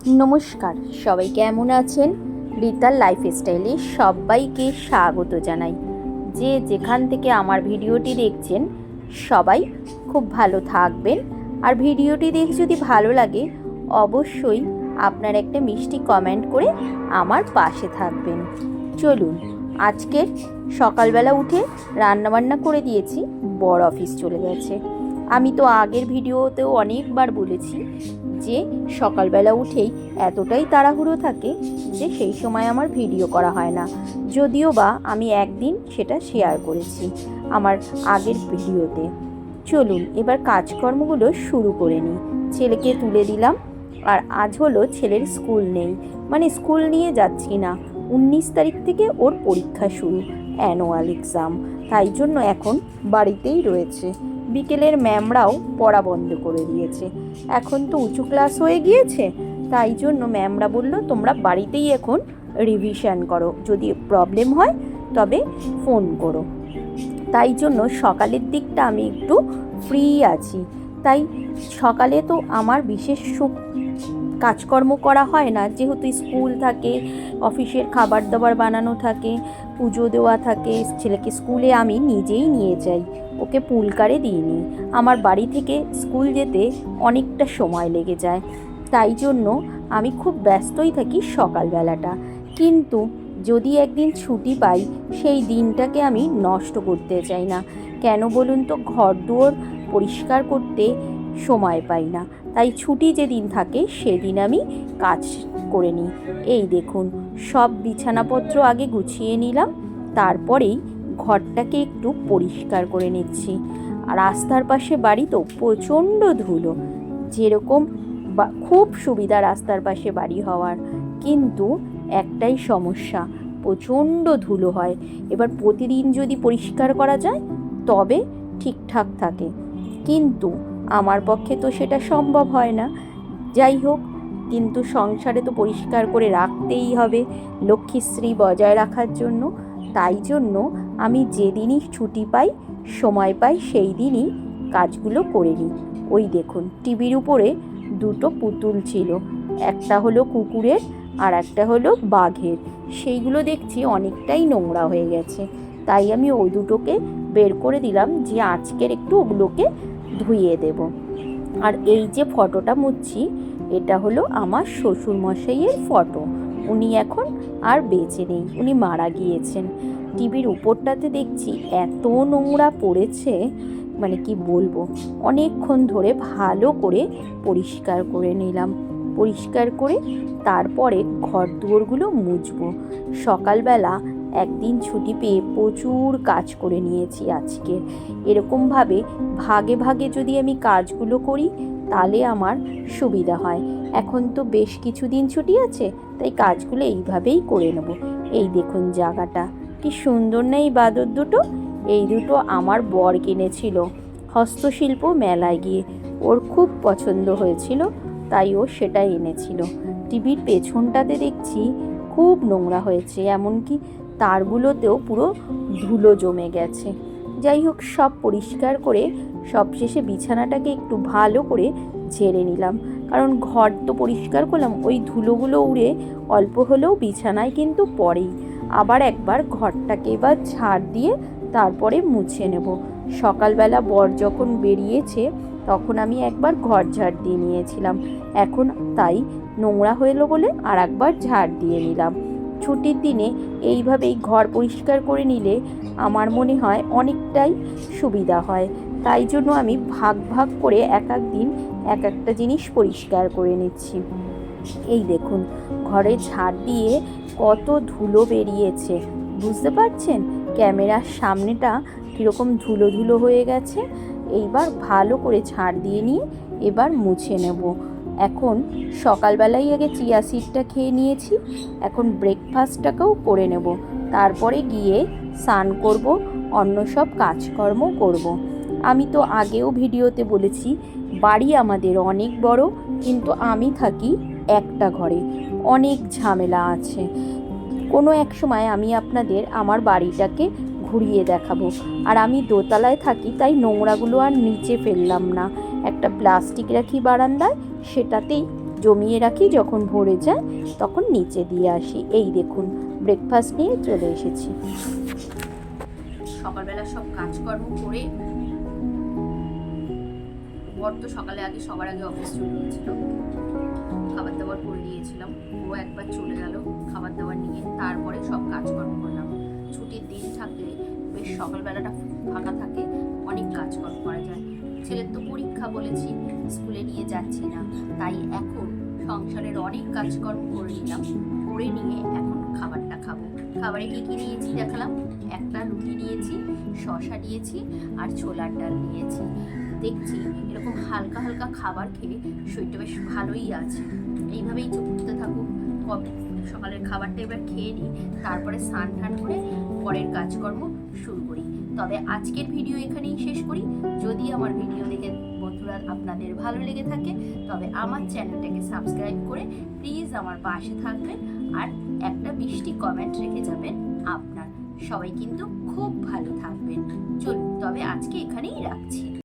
নমস্কার, সবাই কেমন আছেন? রিতার লাইফস্টাইলে সবাইকে স্বাগত জানাই। যে যেখান থেকে আমার ভিডিওটি দেখছেন, সবাই খুব ভালো থাকবেন। আর ভিডিওটি দেখে যদি ভালো লাগে, অবশ্যই আপনার একটা মিষ্টি কমেন্ট করে আমার পাশে থাকবেন। চলুন আজকের সকালবেলা উঠে রান্নাবান্না করে দিয়েছি, বড় অফিস চলে গেছে। আমি তো আগের ভিডিওতেও অনেকবার বলেছি যে সকালবেলা উঠেই এতটাই তাড়াহুড়ো থাকে যে সেই সময় আমার ভিডিও করা হয় না। যদিও বা আমি একদিন সেটা শেয়ার করেছি আমার আগের ভিডিওতে। চলুন এবার কাজকর্মগুলো শুরু করে নিই। ছেলেকে তুলে দিলাম। আর আজ হলো ছেলের স্কুল নেই। মানে স্কুল নিয়ে যাচ্ছি না। উনিশ তারিখ থেকে ওর পরীক্ষা শুরু অ্যানুয়াল এক্সাম তাই জন্য এখন বাড়িতেই রয়েছে। বিকেলের ম্যামরাও পড়া বন্ধ করে দিয়েছে। এখন তো উঁচু ক্লাস হয়ে গিয়েছে, তাই জন্য ম্যামরা বলল, তোমরা বাড়িতেই এখন রিভিশন করো। যদি প্রবলেম হয়, তবে ফোন করো। তাই জন্য সকালের দিকটা আমি একটু ফ্রি আছি। তাই সকালে তো আমার বিশেষ কাজকর্ম করা হয় না। যেহেতু স্কুল থাকে, অফিসের খাবার দাবার বানানো থাকে, পুজো দেওয়া থাকে, ছেলেকে স্কুলে আমি নিজেই নিয়ে যাই। ওকে পুলকারে দিইনি আমার বাড়ি থেকে স্কুল যেতে অনেকটা সময় লেগে যায়। তাই জন্য আমি খুব ব্যস্তই থাকি সকালবেলাটা। কিন্তু যদি একদিন ছুটি পাই, সেই দিনটাকে আমি নষ্ট করতে চাই না। কেন বলুন তো? ঘর দুয়ার পরিষ্কার করতে সময় পাই না। তাই ছুটি যেদিন থাকে, সেদিন আমি কাজ করে নিই। এই দেখুন, সব বিছানাপত্র আগে গুছিয়ে নিলাম, তারপরেই ঘরটাকে একটু পরিষ্কার করে নিচ্ছি। আর রাস্তার পাশে বাড়ি তো প্রচণ্ড ধুলো। যেরকম খুব সুবিধা রাস্তার পাশে বাড়ি হওয়ার। কিন্তু একটাই সমস্যা, প্রচণ্ড ধুলো হয়। এবার প্রতিদিন যদি পরিষ্কার করা যায়, তবে ঠিকঠাক থাকে। কিন্তু আমার পক্ষে তো সেটা সম্ভব হয় না। যাই হোক, কিন্তু সংসারে তো পরিষ্কার করে রাখতেই হবে লক্ষ্মীশ্রী বজায় রাখার জন্য। তাই জন্য আমি যেদিনই ছুটি পাই, সময় পাই, সেই দিনই কাজগুলো করে নিই। ওই দেখুন, টিভির উপরে দুটো পুতুল ছিল। একটা হলো কুকুরের আর একটা হলো বাঘের। সেইগুলো দেখছি অনেকটাই নোংরা হয়ে গেছে। তাই আমি ওই দুটোকে বের করে দিলাম যে আজকের একটু ওগুলোকে ধুইয়ে দেব। আর এই যে ফটোটা মুছছি এটা হলো আমার শ্বশুর মশাইয়ের ফটো। উনি এখন আর বেঁচে নেই, উনি মারা গিয়েছেন। টিভির উপরটাতে দেখছি এত নোংরা পড়েছে মানে কি বলব, অনেকক্ষণ ধরে ভালো করে পরিষ্কার করে নিলাম। পরিষ্কার করে তারপরে ঘর দুয়ারগুলো মুছবো। সকালবেলা একদিন ছুটি পেয়ে প্রচুর কাজ করে নিয়েছি আজকে। এরকমভাবে ভাগে ভাগে যদি আমি কাজগুলো করি, তাহলে আমার সুবিধা হয়। এখন তো বেশ কিছুদিন ছুটি আছে, তাই কাজগুলো এইভাবেই করে নেব। এই দেখুন জায়গাটা, কি সুন্দর না এই বাদর দুটো? এই দুটো আমার বর কিনেছিল হস্তশিল্প মেলায় গিয়ে। ওর খুব পছন্দ হয়েছিল, তাই ও সেটা এনেছিল। টিভির পেছনটাতে দেখছি খুব নোংরা হয়েছে, এমনকি তারগুলোতেও পুরো ধুলো জমে গেছে। যাই হোক, সব পরিষ্কার করে সবশেষে বিছানাটাকে একটু ভালো করে ঝেড়ে নিলাম। কারণ ঘর তো পরিষ্কার করলাম, ওই ধুলোগুলো উড়ে অল্প হলেও বিছানায় কিন্তু পরেই আবার একবার ঘরটাকে এবার ঝাড় দিয়ে তারপরে মুছে নেব। সকালবেলা বর যখন বেরিয়েছে, তখন আমি একবার ঘর ঝাড় দিয়ে নিয়েছিলাম। এখন তাই নোংরা হলো বলে আর একবার ঝাড় দিয়ে নিলাম। ছুটির দিনে এইভাবেই ঘর পরিষ্কার করে নিলে আমার মনে হয় অনেকটাই সুবিধা হয়। তাই জন্য আমি ভাগ ভাগ করে এক এক দিন এক একটা জিনিস পরিষ্কার করে নিচ্ছি। এই দেখুন, ঘরে ঝাড় দিয়ে কত ধুলো বেরিয়েছে। বুঝতে পারছেন ক্যামেরার সামনেটা কীরকম ধুলো ধুলো হয়ে গেছে? এইবার ভালো করে ছাড় দিয়ে নিয়ে এবার মুছে নেব। এখন সকালবেলাই আগে চিয়া সিডটা খেয়ে নিয়েছি, এখন ব্রেকফাস্টটাকেও করে নেব। তারপরে গিয়ে স্নান করব, অন্য সব কাজকর্ম করব। আমি তো আগেও ভিডিওতে বলেছি, বাড়ি আমাদের অনেক বড়, কিন্তু আমি থাকি একটা ঘরে। অনেক ঝামেলা আছে। কোনো এক সময় আমি আপনাদের আমার বাড়িটাকে ঘুরিয়ে দেখাবো। আর আমি দোতলায় থাকি, তাই নোংরাগুলো আর নিচে ফেললাম না। একটা প্লাস্টিক রাখি বারান্দায়, সেটাতেই জমিয়ে রাখি যখন ভরে যায়, তখন নিচে দিয়ে আসি। এই দেখুন ব্রেকফাস্ট নিয়ে চলে এসেছি। সকালবেলা সব কাজকর্ম করে বর তো সকালে আগে সবার আগে অফিস চলে গিয়েছিল। খাবার দাবার করে দিয়েছিলাম ও একবার চলে গেল খাবার দাবার নিয়ে, তারপরে সব কাজকর্ম করলাম। ছুটির দিন থাকলে বেশ সকালবেলাটা ফাঁকা থাকে ছেলের তো পরীক্ষা বলেছি, স্কুলে নিয়ে যাচ্ছি না। তাই এখন সংসারের অনেক কাজকর্ম করে নিলাম, করে নিয়ে এখন খাবারটা খাব। খাবারে কি কি নিয়েছি দেখালাম? একটা রুটি নিয়েছি শশা নিয়েছি আর ছোলার ডাল নিয়েছি। দেখছি এরকম হালকা হালকা খাবার খেয়ে শরীরটা বেশ ভালোই আছে। এইভাবেই চলতে থাকুক কবে সকালের খাবারটা এবার খেয়ে নিই, তারপরে স্নান টান করে পরের কাজকর্ম শুরু করি। তবে আজকের ভিডিও এখানেই শেষ করি। যদি আমার ভিডিও দেখে বন্ধুরা আপনাদের ভালো লেগে থাকে, তবে আমার চ্যানেলটাকে সাবস্ক্রাইব করে প্লিজ আমার পাশে থাকবেন আর একটা মিষ্টি কমেন্ট রেখে যাবেন আপনার। সবাই কিন্তু খুব ভালো থাকবেন। চলুন, তবে আজকে এখানেই রাখছি।